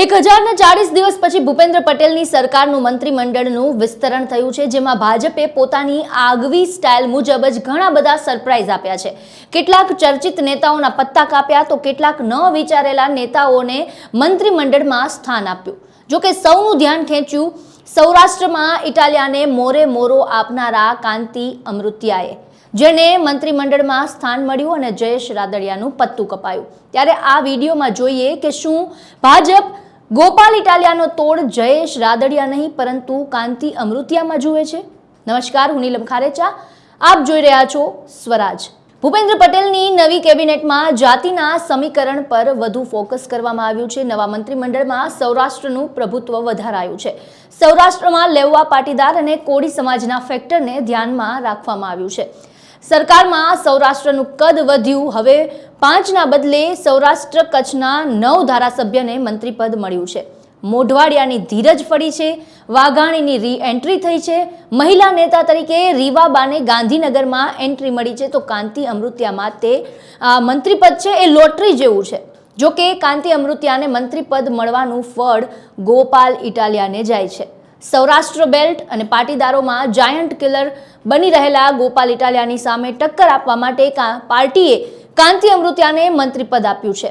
એક હજારને ચાળીસ દિવસ પછી ભૂપેન્દ્ર પટેલની સરકારનું મંત્રીમંડળનું વિસ્તરણ થયું છે, જેમાં ભાજપે પોતાની આગવી સ્ટાઇલ મુજબ જ ઘણા બધા સરપ્રાઇઝ આપ્યા છે. કેટલાક ચર્ચિત નેતાઓના પત્તા કાપ્યા તો કેટલાક ન વિચારેલા નેતાઓને મંત્રીમંડળમાં સ્થાન આપ્યું. જોકે સૌનું ધ્યાન ખેંચ્યું, સૌરાષ્ટ્રમાં ઇટાલિયાને મોરે મોરો આપનારા કાંતિ અમૃતિયાએ જેને મંત્રીમંડળમાં સ્થાન મળ્યું અને જયેશ રાદડિયાનું પત્તું કપાયું. ત્યારે આ વિડીયોમાં જોઈએ કે શું ભાજપ ગોપાલ ઇટાલિયાનો તોડ જયેશ રાદડિયા નહીં, પરંતુ કાંતિ અમૃતિયામાં જુએ છે. નમસ્કાર, હું નીલમ ખારેચા. આપ જોઈ રહ્યા છો સ્વરાજ. ભૂપેન્દ્ર પટેલની નવી કેબિનેટમાં જાતિના સમીકરણ પર વધુ ફોકસ કરવામાં આવ્યું છે. નવા મંત્રીમંડળમાં સૌરાષ્ટ્રનું પ્રભુત્વ વધારાયું છે. સૌરાષ્ટ્રમાં લેવવા પાટીદાર અને કોળી સમાજના ફેક્ટરને ધ્યાનમાં રાખવામાં આવ્યું છે. સરકારમાં સૌરાષ્ટ્રનું કદ વધ્યું. હવે પાંચના બદલે સૌરાષ્ટ્ર કચ્છના નવ ધારાસભ્યને મંત્રીપદ મળ્યું છે. મોઢવાડિયાની ધીરજ ફળી છે. વાઘાણીની રી એન્ટ્રી થઈ છે. મહિલા નેતા તરીકે રીવાબાને ગાંધીનગરમાં એન્ટ્રી મળી છે. તો કાંતિ અમૃતિયામાં તે મંત્રીપદ છે એ લોટરી જેવું છે. જો કે કાંતિ અમૃત્યાને મંત્રીપદ મળવાનું ફળ ગોપાલ ઇટાલિયાને જાય છે. સૌરાષ્ટ્ર બેલ્ટ અને પાટીદારોમાં જાયન્ટ કિલર બની રહેલા ગોપાલ ઇટાલિયાની સામે ટક્કર આપવા માટે પાર્ટીએ કાંતિ અમૃતિયાને મંત્રીપદ આપ્યું છે.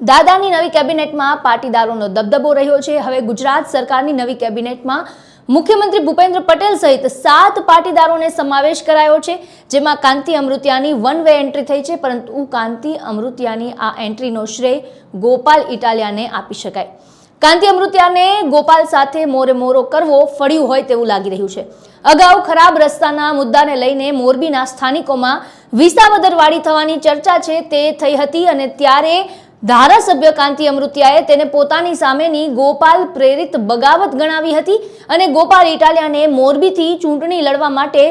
દાદાની નવી કેબિનેટમાં પાટીદારોનો દબદબો રહ્યો છે. હવે ગુજરાત સરકારની નવી કેબિનેટમાં મુખ્યમંત્રી ભૂપેન્દ્ર પટેલ સહિત સાત પાટીદારોને સમાવેશ કરાયો છે, જેમાં કાંતિ અમૃતિયાની વન વે એન્ટ્રી થઈ છે, પરંતુ કાંતિ અમૃતિયાની આ એન્ટ્રીનો શ્રેય ગોપાલ ઇટાલિયાને આપી શકાય. કાંતિ અમૃતિયાને ગોપાલ સાથે મોરે મોરો કરવો ફળ્યું હોય તેવું લાગી રહ્યું છે. અગાઉ ખરાબ રસ્તાના મુદ્દાને લઈને મોરબીના સ્થાનિકોમાં વિસાવદરવાળી થવાની ચર્ચા છે તે થઈ હતી અને ત્યારે ધારાસભ્ય કાંતિ અમૃતિયાએ તેને પોતાની સામેની ગોપાલ પ્રેરિત બગાવત ગણાવી હતી અને ગોપાલ ઇટાલિયાને મોરબીથી ચૂંટણી લડવા માટે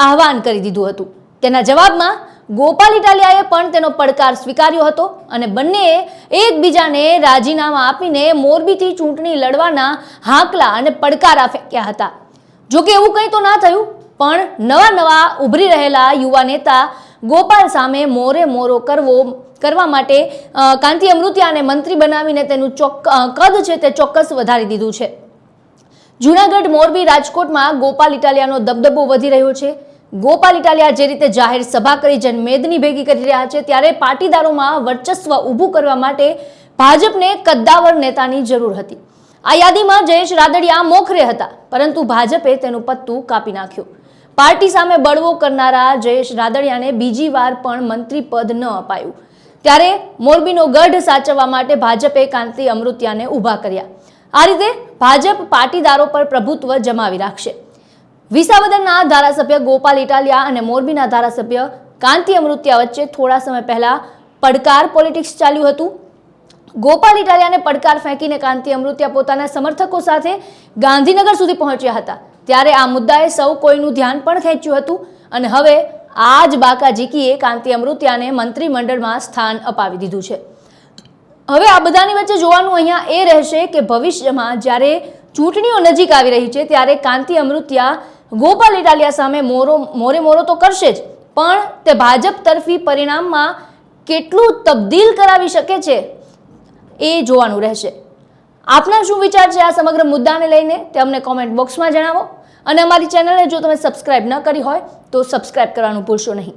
આહવાન કરી દીધું હતું. તેના જવાબમાં ગોપાલ ઇટાલિયાએ પણ તેનો પડકાર સ્વીકાર્યો હતો અને બંનેએ એકબીજાને રાજીનામા આપીને મોરબીથી ચૂંટણી લડવાના હાંકલા અને પડકારા ફેંક્યા હતા. જોકે એવું કંઈ તો ના થયું, પણ નવા નવા ઉભરી રહેલા યુવા નેતા ગોપાલ સામે મોરે મોરો કરવો, કરવા માટે કાંતિ અમૃતિયાને મંત્રી બનાવીને તેનું ચોક કદ છે તે ચોક્કસ વધારી દીધું છે. જૂનાગઢ મોરબી રાજકોટમાં ગોપાલ ઇટાલિયાનો દબદબો વધી રહ્યો છે. ગોપાલ ઇટાલિયા જે રીતે જાહેર સભા કરી, જનમેદની ભેગી કરી રહ્યા છે, ત્યારે પાટીદારોમાં વર્ચસ્વ ઊભું કરવા માટે ભાજપને કદ્દાવર નેતાની જરૂર હતી. આ યાદીમાં જયેશ રાદડિયા મોખરે હતા, પરંતુ ભાજપે તેનું પત્તું કાપી નાખ્યું. પાર્ટી સામે બળવો કરનારા જયેશ રાદડિયાને બીજી વાર પણ મંત્રી પદ ન અપાયું. ત્યારે મોરબીનો ગઢ સાચવવા માટે ભાજપે કાંતિ અમૃતિયાને ઊભા કર્યા. આ રીતે ભાજપ પાટીદારો પર પ્રભુત્વ જમાવી રાખશે. વિસાવદરના ધારાસભ્ય ગોપાલ ઇટાલિયા અને મોરબીના ધારાસભ્ય કાંતિ અમૃતિયા વચ્ચે થોડા સમય પહેલા પડકાર પોલિટિક્સ ચાલ્યું હતું. ગોપાલ ઇટાલિયાને પડકાર ફેંકીને કાંતિ અમૃતિયા પોતાના સમર્થકો સાથે ગાંધીનગર સુધી પહોંચ્યા હતા. ત્યારે આ મુદ્દાએ સૌ કોઈનું ધ્યાન પણ ખેંચ્યું હતું અને હવે આ જ બાકા જીકીએ કાંતિ અમૃત્યાને મંત્રીમંડળમાં સ્થાન અપાવી દીધું છે. હવે આ બધાની વચ્ચે જોવાનું અહીંયા એ રહેશે કે ભવિષ્યમાં જ્યારે ચૂંટણીઓ નજીક આવી રહી છે ત્યારે કાંતિ અમૃતિયા ગોપાલ ઇટાલિયા સામે મોરો મોરે મોરો તો કરશે જ, પણ તે ભાજપ તરફી પરિણામમાં કેટલું તબદીલ કરાવી શકે છે એ જોવાનું રહેશે. આપના શું વિચાર છે આ સમગ્ર મુદ્દાને લઈને તે અમને કોમેન્ટ બોક્સમાં જણાવો. અને અમારી ચેનલને જો તમે સબસ્ક્રાઇબ ન કરી હોય તો સબસ્ક્રાઇબ કરવાનું ભૂલશો નહીં.